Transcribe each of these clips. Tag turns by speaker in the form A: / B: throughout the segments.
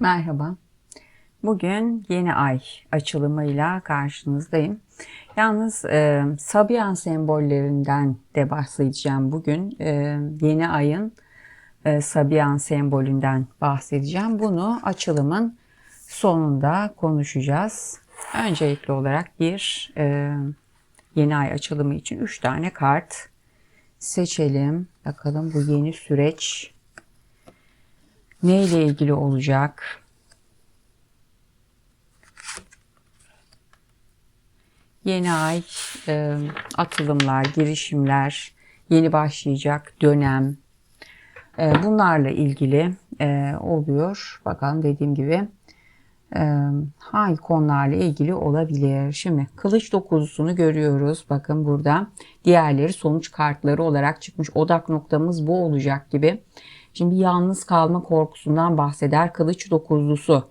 A: Merhaba. Bugün yeni ay açılımıyla karşınızdayım. Yalnız e, Sabian sembollerinden de bahsedeceğim bugün. E, yeni ayın e, Sabian sembolünden bahsedeceğim. Bunu açılımın sonunda konuşacağız. Öncelikli olarak bir e, yeni ay açılımı için 3 tane kart seçelim. Bakalım bu yeni süreç neyle ilgili olacak? Yeni ay, e, atılımlar, girişimler, yeni başlayacak dönem, e, bunlarla ilgili e, oluyor. Bakalım dediğim gibi hangi konularla ilgili olabilir? Şimdi kılıç dokuzusunu görüyoruz. Bakın burada diğerleri sonuç kartları olarak çıkmış. Odak noktamız bu olacak gibi. Şimdi yalnız kalma korkusundan bahseder kılıç dokuzlusu.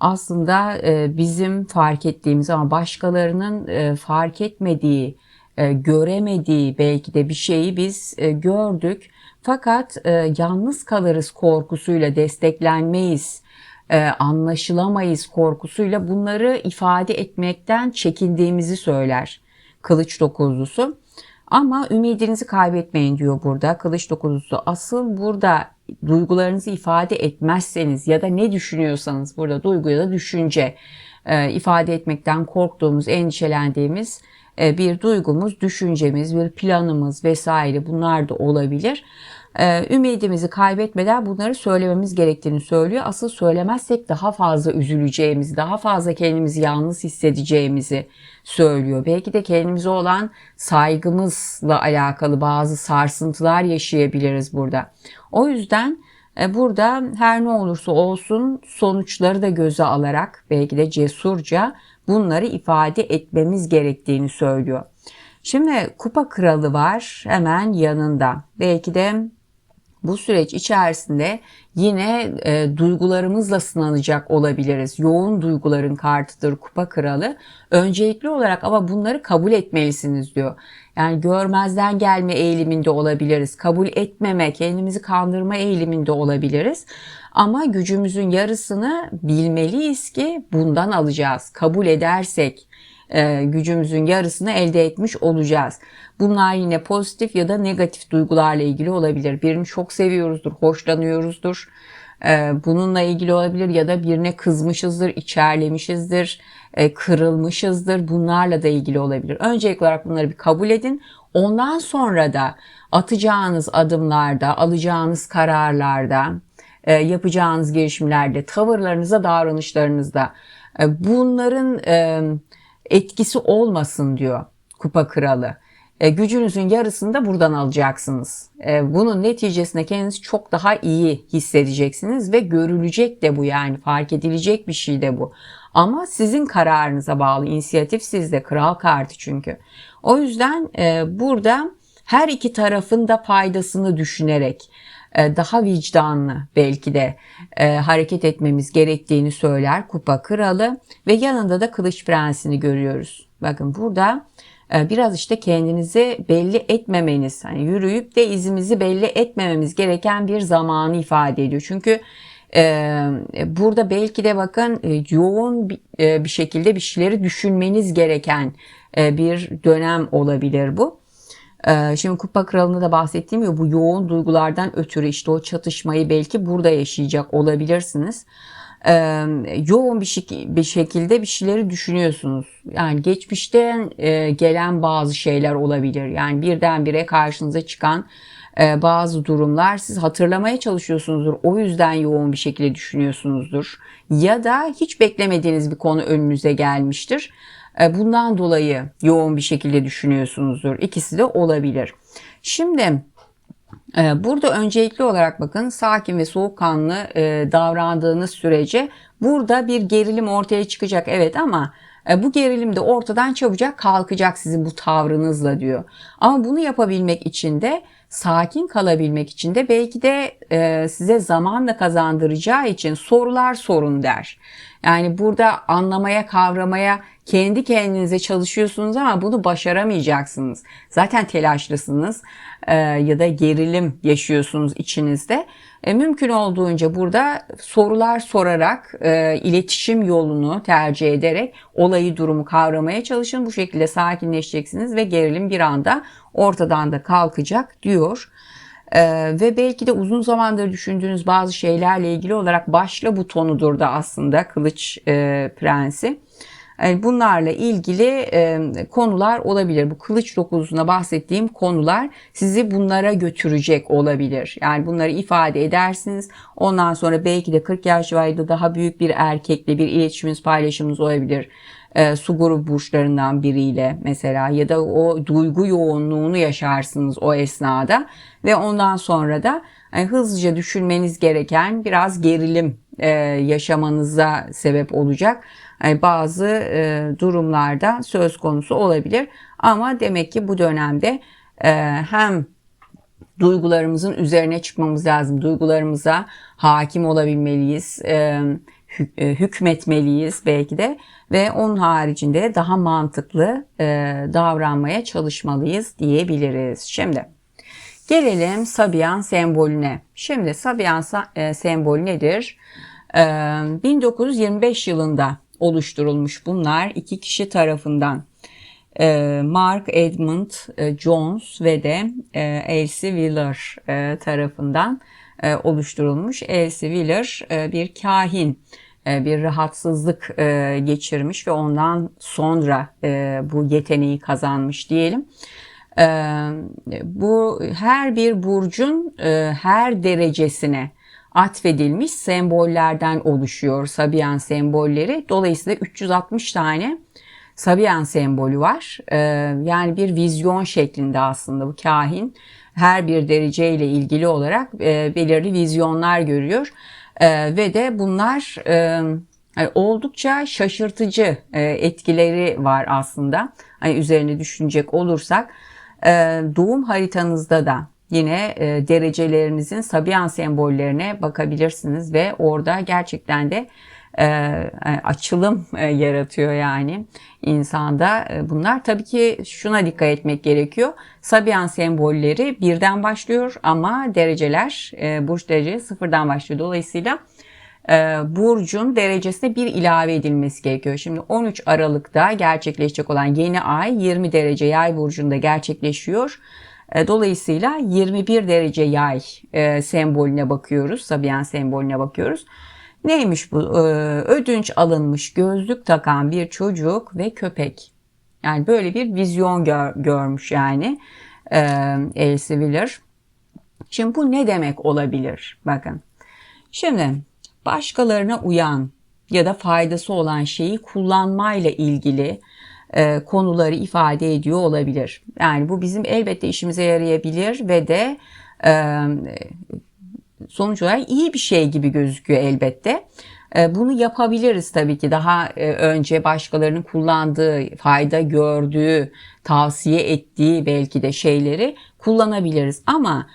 A: Aslında e, bizim fark ettiğimiz ama başkalarının e, fark etmediği, e, göremediği belki de bir şeyi biz gördük. Fakat yalnız kalırız korkusuyla desteklenmeyiz, anlaşılamayız korkusuyla bunları ifade etmekten çekindiğimizi söyler kılıç dokuzlusu. Ama ümidinizi kaybetmeyin diyor burada kılıç dokuzlusu. Asıl burada duygularınızı ifade etmezseniz ya da ne düşünüyorsanız burada duygu ya da düşünce e, ifade etmekten korktuğumuz, endişelendiğimiz bir duygumuz, düşüncemiz, bir planımız vesaire bunlar da olabilir. E, ümidimizi kaybetmeden bunları söylememiz gerektiğini söylüyor. Asıl söylemezsek daha fazla üzüleceğimizi, daha fazla kendimizi yalnız hissedeceğimizi söylüyor. Belki de kendimize olan saygımızla alakalı bazı sarsıntılar yaşayabiliriz burada. O yüzden e, burada her ne olursa olsun sonuçları da göze alarak belki de cesurca bunları ifade etmemiz gerektiğini söylüyor. Şimdi kupa kralı var hemen yanında. Belki de bu süreç içerisinde yine e, duygularımızla sınanacak olabiliriz. Yoğun duyguların kartıdır kupa kralı. Öncelikli olarak ama bunları kabul etmelisiniz diyor. Yani görmezden gelme eğiliminde olabiliriz. Kabul etmeme, kendimizi kandırma eğiliminde olabiliriz. Ama gücümüzün yarısını bilmeliyiz ki bundan alacağız. Kabul edersek e, gücümüzün yarısını elde etmiş olacağız. Bunlar yine pozitif ya da negatif duygularla ilgili olabilir. Birini çok seviyoruzdur, hoşlanıyoruzdur. E, bununla ilgili olabilir ya da birine kızmışızdır, içerlemişizdir, e, kırılmışızdır. Bunlarla da ilgili olabilir. Öncelikli olarak bunları bir kabul edin. Ondan sonra da atacağınız adımlarda, alacağınız kararlarda, e, yapacağınız girişimlerde, tavırlarınızda, davranışlarınızda e, bunların e, etkisi olmasın diyor kupa kralı. E, gücünüzün yarısını da buradan alacaksınız. E, bunun neticesinde kendinizi çok daha iyi hissedeceksiniz ve görülecek de bu yani fark edilecek bir şey de bu. Ama sizin kararınıza bağlı inisiyatif sizde kral kartı çünkü. O yüzden e, burada her iki tarafın da faydasını düşünerek daha vicdanlı belki de e, hareket etmemiz gerektiğini söyler kupa kralı ve yanında da kılıç prensini görüyoruz. Bakın burada e, biraz işte kendinizi belli etmemeniz, hani yürüyüp de izimizi belli etmememiz gereken bir zamanı ifade ediyor. Çünkü ee, burada belki de bakın e, yoğun bir, e, bir şekilde bir şeyleri düşünmeniz gereken e, bir dönem olabilir bu. Ee, şimdi Kupa Kralı'nda da bahsettiğim gibi bu yoğun duygulardan ötürü işte o çatışmayı belki burada yaşayacak olabilirsiniz. Ee, yoğun bir, şek- bir şekilde bir şeyleri düşünüyorsunuz. Yani geçmişten e, gelen bazı şeyler olabilir. Yani birdenbire karşınıza çıkan e, bazı durumlar siz hatırlamaya çalışıyorsunuzdur. O yüzden yoğun bir şekilde düşünüyorsunuzdur. Ya da hiç beklemediğiniz bir konu önünüze gelmiştir. E, bundan dolayı yoğun bir şekilde düşünüyorsunuzdur. İkisi de olabilir. Şimdi e, burada öncelikli olarak bakın sakin ve soğukkanlı e, davrandığınız sürece burada bir gerilim ortaya çıkacak evet ama bu gerilim de ortadan çabucak kalkacak sizin bu tavrınızla diyor. Ama bunu yapabilmek için de sakin kalabilmek için de belki de size zamanla kazandıracağı için sorular sorun der. Yani burada anlamaya, kavramaya kendi kendinize çalışıyorsunuz ama bunu başaramayacaksınız. Zaten telaşlısınız e, ya da gerilim yaşıyorsunuz içinizde. E, mümkün olduğunca burada sorular sorarak e, iletişim yolunu tercih ederek olayı durumu kavramaya çalışın. Bu şekilde sakinleşeceksiniz ve gerilim bir anda ortadan da kalkacak diyor. Ee, ve belki de uzun zamandır düşündüğünüz bazı şeylerle ilgili olarak başla butonudur da aslında Kılıç e, Prensi. Yani bunlarla ilgili konular olabilir. Bu kılıç dokuzuna bahsettiğim konular sizi bunlara götürecek olabilir. Yani bunları ifade edersiniz. Ondan sonra belki de 40 yaş civarında daha büyük bir erkekle bir iletişiminiz, paylaşımınız olabilir. E, su grubu burçlarından biriyle mesela ya da o duygu yoğunluğunu yaşarsınız o esnada ve ondan sonra da yani hızlıca düşünmeniz gereken biraz gerilim e, yaşamanıza sebep olacak bazı e, durumlarda söz konusu olabilir. Ama demek ki bu dönemde e, hem duygularımızın üzerine çıkmamız lazım. Duygularımıza hakim olabilmeliyiz. E, hükmetmeliyiz belki de ve onun haricinde daha mantıklı davranmaya çalışmalıyız diyebiliriz. Şimdi gelelim Sabian sembolüne. Şimdi Sabian e, sembolü nedir? 1925 yılında oluşturulmuş bunlar iki kişi tarafından. Mark Edmund Jones ve de Elsie Wheeler tarafından oluşturulmuş. Elsie Wheeler bir kahin bir rahatsızlık geçirmiş ve ondan sonra bu yeteneği kazanmış diyelim. Bu her bir burcun her derecesine atfedilmiş sembollerden oluşuyor Sabian sembolleri. Dolayısıyla 360 tane Sabian sembolü var. Ee, yani bir vizyon şeklinde aslında bu kahin her bir dereceyle ilgili olarak e, belirli vizyonlar görüyor. E, ve de bunlar e, oldukça şaşırtıcı e, etkileri var aslında. Hani üzerine düşünecek olursak e, doğum haritanızda da yine e, derecelerinizin Sabian sembollerine bakabilirsiniz ve orada gerçekten de e, e, açılım e, yaratıyor yani insanda. E, bunlar tabii ki şuna dikkat etmek gerekiyor. Sabian sembolleri birden başlıyor ama dereceler e, burç derecesi sıfırdan başlıyor. Dolayısıyla e, burcun derecesine bir ilave edilmesi gerekiyor. Şimdi 13 Aralık'ta gerçekleşecek olan yeni ay 20 derece yay burcunda gerçekleşiyor. E, dolayısıyla 21 derece yay e, sembolüne bakıyoruz. Sabian sembolüne bakıyoruz. Neymiş bu? E, ödünç alınmış gözlük takan bir çocuk ve köpek. Yani böyle bir vizyon gör, görmüş yani Elsie Wheeler. Şimdi bu ne demek olabilir? Bakın. Şimdi başkalarına uyan ya da faydası olan şeyi kullanmayla ilgili e, konuları ifade ediyor olabilir. Yani bu bizim elbette işimize yarayabilir ve de e, sonuç olarak iyi bir şey gibi gözüküyor elbette. E, bunu yapabiliriz tabii ki daha e, önce başkalarının kullandığı, fayda gördüğü, tavsiye ettiği belki de şeyleri kullanabiliriz. Ama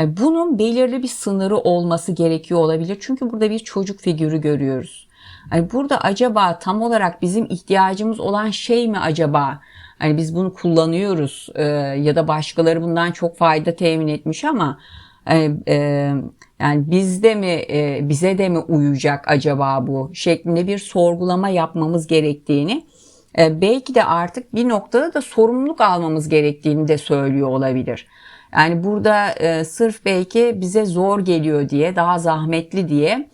A: e, bunun belirli bir sınırı olması gerekiyor olabilir. Çünkü burada bir çocuk figürü görüyoruz. Hani burada acaba tam olarak bizim ihtiyacımız olan şey mi acaba? Hani biz bunu kullanıyoruz e, ya da başkaları bundan çok fayda temin etmiş ama e, e, yani bizde mi e, bize de mi uyacak acaba bu şeklinde bir sorgulama yapmamız gerektiğini e, belki de artık bir noktada da sorumluluk almamız gerektiğini de söylüyor olabilir. Yani burada e, sırf belki bize zor geliyor diye daha zahmetli diye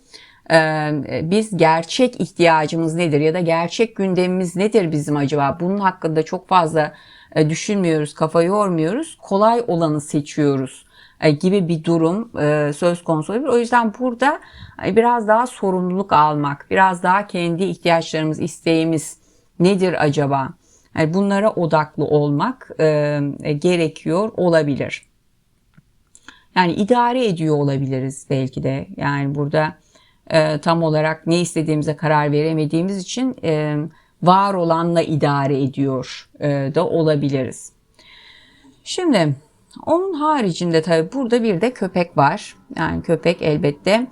A: biz gerçek ihtiyacımız nedir ya da gerçek gündemimiz nedir bizim acaba? Bunun hakkında çok fazla düşünmüyoruz, kafa yormuyoruz. Kolay olanı seçiyoruz gibi bir durum söz konusu olabilir. O yüzden burada biraz daha sorumluluk almak, biraz daha kendi ihtiyaçlarımız, isteğimiz nedir acaba? Bunlara odaklı olmak gerekiyor olabilir. Yani idare ediyor olabiliriz belki de. Yani burada e, tam olarak ne istediğimize karar veremediğimiz için e, var olanla idare ediyor e, da olabiliriz. Şimdi onun haricinde tabii burada bir de köpek var. Yani köpek elbette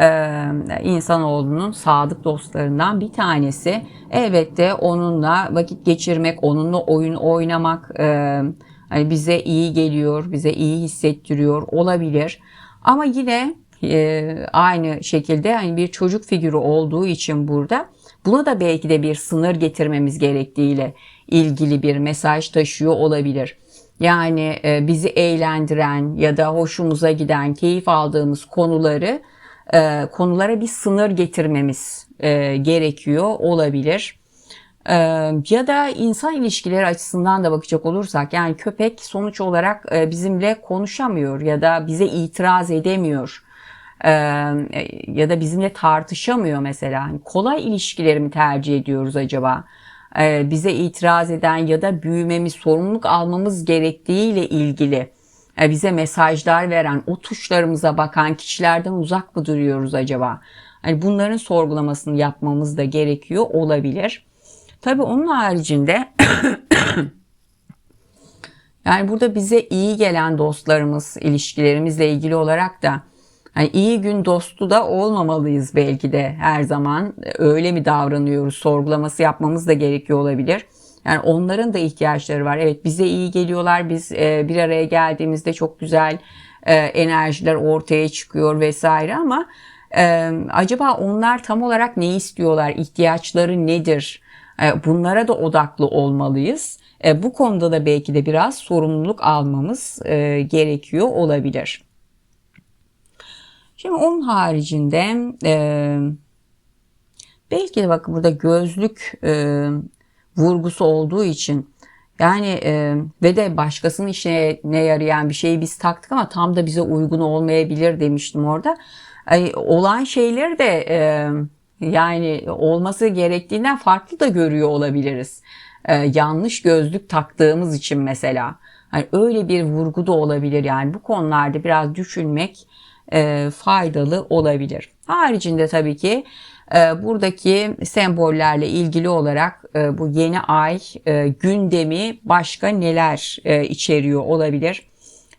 A: e, insanoğlunun sadık dostlarından bir tanesi. Elbette onunla vakit geçirmek, onunla oyun oynamak e, hani bize iyi geliyor, bize iyi hissettiriyor olabilir. Ama yine e, aynı şekilde hani bir çocuk figürü olduğu için burada buna da belki de bir sınır getirmemiz gerektiğiyle ilgili bir mesaj taşıyor olabilir. Yani e, bizi eğlendiren ya da hoşumuza giden, keyif aldığımız konuları e, konulara bir sınır getirmemiz e, gerekiyor olabilir. E, ya da insan ilişkileri açısından da bakacak olursak yani köpek sonuç olarak e, bizimle konuşamıyor ya da bize itiraz edemiyor ya da bizimle tartışamıyor mesela. Hani kolay ilişkileri mi tercih ediyoruz acaba? Bize itiraz eden ya da büyümemiz, sorumluluk almamız gerektiğiyle ilgili e, bize mesajlar veren, o tuşlarımıza bakan kişilerden uzak mı duruyoruz acaba? Hani bunların sorgulamasını yapmamız da gerekiyor olabilir. Tabii onun haricinde yani burada bize iyi gelen dostlarımız, ilişkilerimizle ilgili olarak da yani iyi gün dostu da olmamalıyız belki de her zaman. Öyle mi davranıyoruz? Sorgulaması yapmamız da gerekiyor olabilir. Yani onların da ihtiyaçları var. Evet bize iyi geliyorlar. Biz e, bir araya geldiğimizde çok güzel e, enerjiler ortaya çıkıyor vesaire ama e, acaba onlar tam olarak ne istiyorlar? İhtiyaçları nedir? E, bunlara da odaklı olmalıyız. E, bu konuda da belki de biraz sorumluluk almamız e, gerekiyor olabilir. Şimdi onun haricinde e, belki de bakın burada gözlük e, vurgusu olduğu için yani e, ve de başkasının işine ne yarayan bir şeyi biz taktık ama tam da bize uygun olmayabilir demiştim orada. E, olan şeyleri de e, yani olması gerektiğinden farklı da görüyor olabiliriz. E, yanlış gözlük taktığımız için mesela. Hani öyle bir vurgu da olabilir yani bu konularda biraz düşünmek e, faydalı olabilir. Haricinde tabii ki e, buradaki sembollerle ilgili olarak e, bu yeni ay e, gündemi başka neler e, içeriyor olabilir?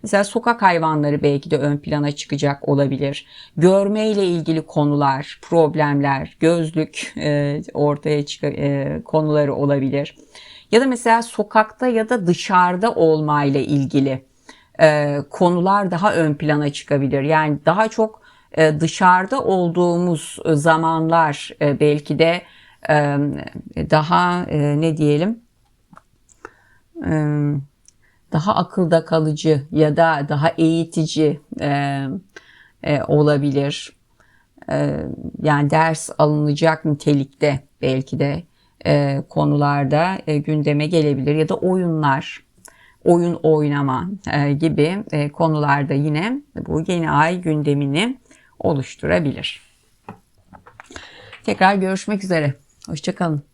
A: Mesela sokak hayvanları belki de ön plana çıkacak olabilir. Görmeyle ilgili konular, problemler, gözlük e, ortaya çıkan e, konuları olabilir. Ya da mesela sokakta ya da dışarıda olmayla ilgili e, konular daha ön plana çıkabilir. Yani daha çok e, dışarıda olduğumuz zamanlar e, belki de e, daha e, ne diyelim e, daha akılda kalıcı ya da daha eğitici e, e, olabilir. E, yani ders alınacak nitelikte belki de e, konularda e, gündeme gelebilir ya da oyunlar, oyun oynama e, gibi e, konularda yine bu yeni ay gündemini oluşturabilir. Tekrar görüşmek üzere. Hoşçakalın.